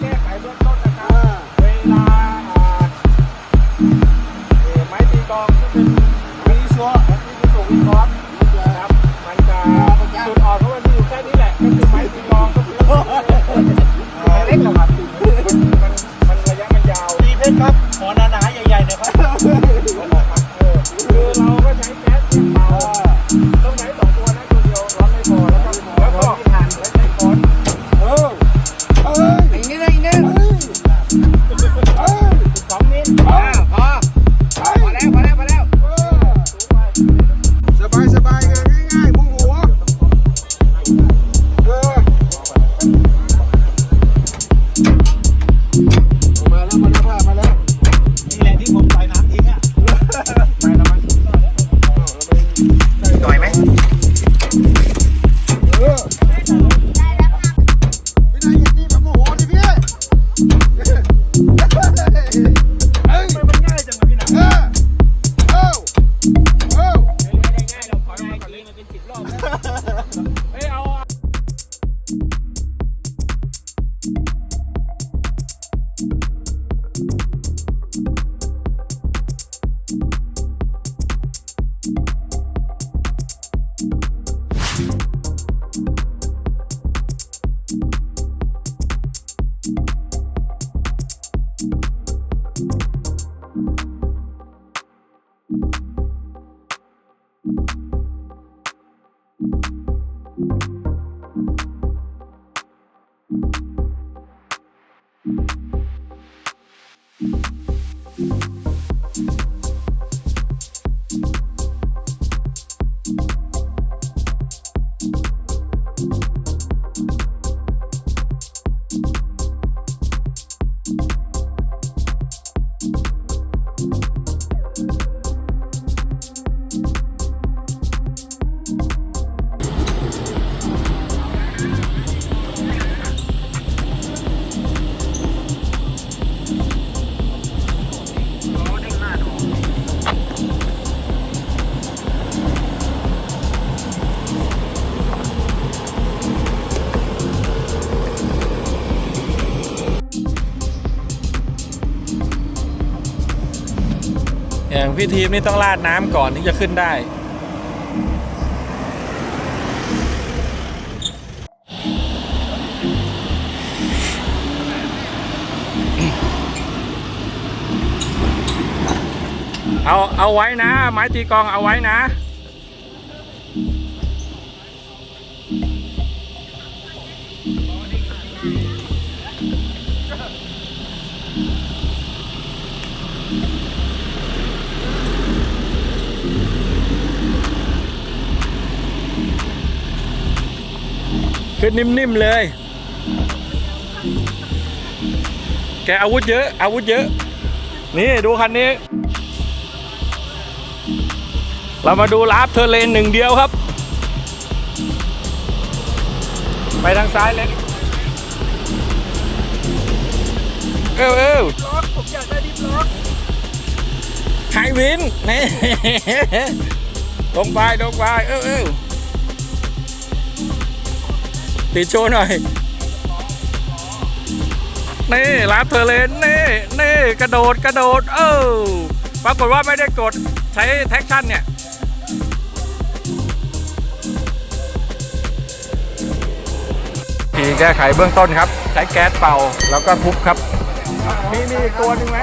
แก้ไข อย่างพี่ทีมนี่ต้องราดน้ำก่อนที่จะขึ้นได้ เอาเอาไว้นะ ไม้ตีกองเอาไว้นะ ขึ้นนิ่มๆเลย แกอาวุธเยอะ อาวุธเยอะ นี่ดูคันนี้ เรามาดูลาฟเทอร์เลนหนึ่งเดียวครับ ไปทางซ้ายเลยเอวเอวล็อกผมอยากได้ดิฟล็อกไฮวินนี่ตรงไปตรงไปเอวเอว ติดโชว์หน่อย นี่ลาฟเทอร์เลนนี่นี่กระโดดกระโดด เออปรากฏว่าไม่ได้กดใช้แท็กชั่นเนี่ยทีแก้ไขเบื้องต้นครับ ใช้แก๊สเป่าแล้วก็ทุบครับ มีมีอีกตัวหนึ่งไหม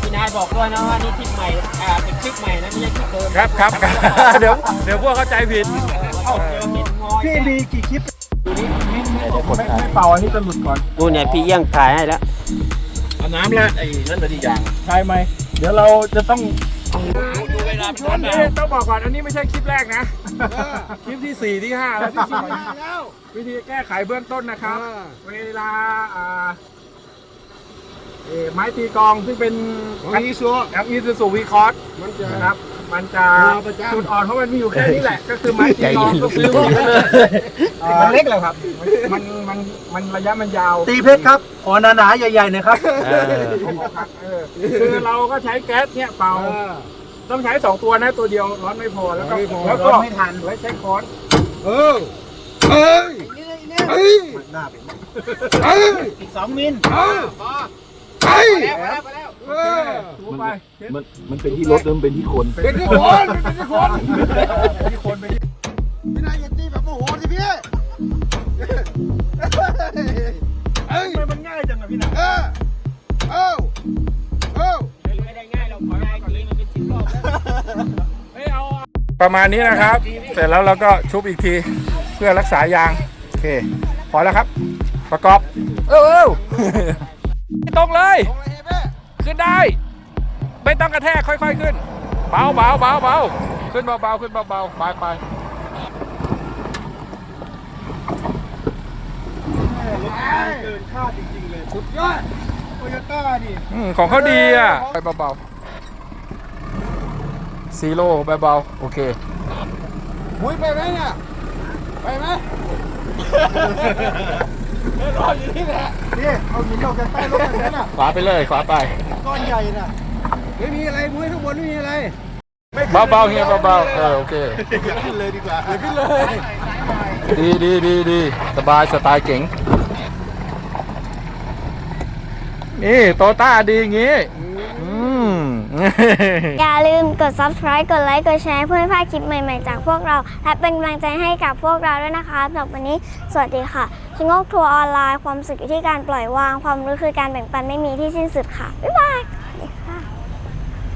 พี่นายบอกด้วยนะว่านี่คลิปใหม่อ่าเป็นคลิปใหม่นะไม่ใช่คลิปเดิมครับครับ เดี๋ยวเดี๋ยวพวกเข้าใจผิด เอ้าเดี๋ยวเห็นงอยพี่มีกี่คลิป ไม่ไม่เป่าอันนี้จะหลุดก่อนดูเนี่ยพี่เอี้ยงถ่ายให้แล้วเอาน้ำละไอ้นั่นเป็นอีกอย่างใช่ไหมเดี๋ยวเราจะต้องดูเวลาอันนี้ต้องบอกก่อนอันนี้ไม่ใช่คลิปแรกนะ คลิปที่สี่ที่ห้าแล้วที่สี่วิธีแก้ไขเบื้องต้นนะครับ เวลาอ่าเอ่อไม้ตีกลองซึ่งเป็นของอีซัวแอมอีซูซูวีคอร์สมันจะนะครับ มันจะมาประจำจุดอ่อนของมันมีอยู่แค่นี้แหละ ก็คือไม้ตีกลองก็คือมันเล็กแล้วครับ มันมันมันระยะมันยาวตีเพชรครับขอหนาๆใหญ่ๆหน่อยครับเออเออคือเราก็ใช้แก๊สเนี่ยเป่าต้องใช้สองตัวนะตัวเดียวร้อนไม่พอแล้วก็ไม่พอแล้วก็ร้อนไม่ทันแล้วใช้ค้อนเออเอ้ยอีกนิดนึงอีกนิเฮ้ยหน้าเป็นเฮ้ยอีกสองมิลเฮ้ยเฮ้ยแล้วแล้วแล้ว เออถูไปมันมันเป็นที่รถหรือมันเป็นที่คนเป็นที่คนเป็นที่คนที่คนไปที่พี่นายอย่าตีแบบโมโหสิพี่เฮ้ยทำไมมันง่ายจังอะพี่นักเออเออเออไม่ได้ง่ายเราขอได้ทีมันเป็นสิบรอบไม่เอาประมาณนี้นะครับ เสร็จแล้วเราก็ชุบอีกทีเพื่อรักษายาง โอเค พอแล้วครับ ประกอบ เออเออตรงเลย ขึ้นได้ ไม่ต้องกระแทกค่อย ๆขึ้น เบาเบาเบาเบาขึ้นเบาๆขึ้นเบาๆไปไปเกินคาดจริงๆเลยสุดยอดโตโยต้านี่อืมของเขาดีอะไปเบาๆซีโร่เบาๆโอเคมุ้ยไปไหมเนี่ยไปไหมรออยู่นี่แหละนี่เอาหินออกจากใต้รถแบบนั้นน่ะขวาไปเลยขวาไป ก้อนใหญ่น่ะไม่มีอะไรมุ้ยข้างบนไม่มีอะไรเบาๆเฮียเบาๆเออโอเค อย่าขึ้นเลยดีกว่าอย่าขึ้นเลย ดีดีดีดีสบายสไตล์เก๋งนี่โตต้าดีอย่างงี้อืม อย่าลืมกด subscribe กดไลค์ กดแชร์เพื่อไม่พลาดคลิปใหม่ๆ จากพวกเรา และเป็นกำลังใจให้กับพวกเราด้วยนะคะสำหรับวันนี้ สวัสดีค่ะชิงโงกทัวร์ออนไลน์ ความสุขอยู่ที่การปล่อยวาง ความรู้คือการแบ่งปันไม่มีที่สิ้นสุดค่ะ บ๊ายบาย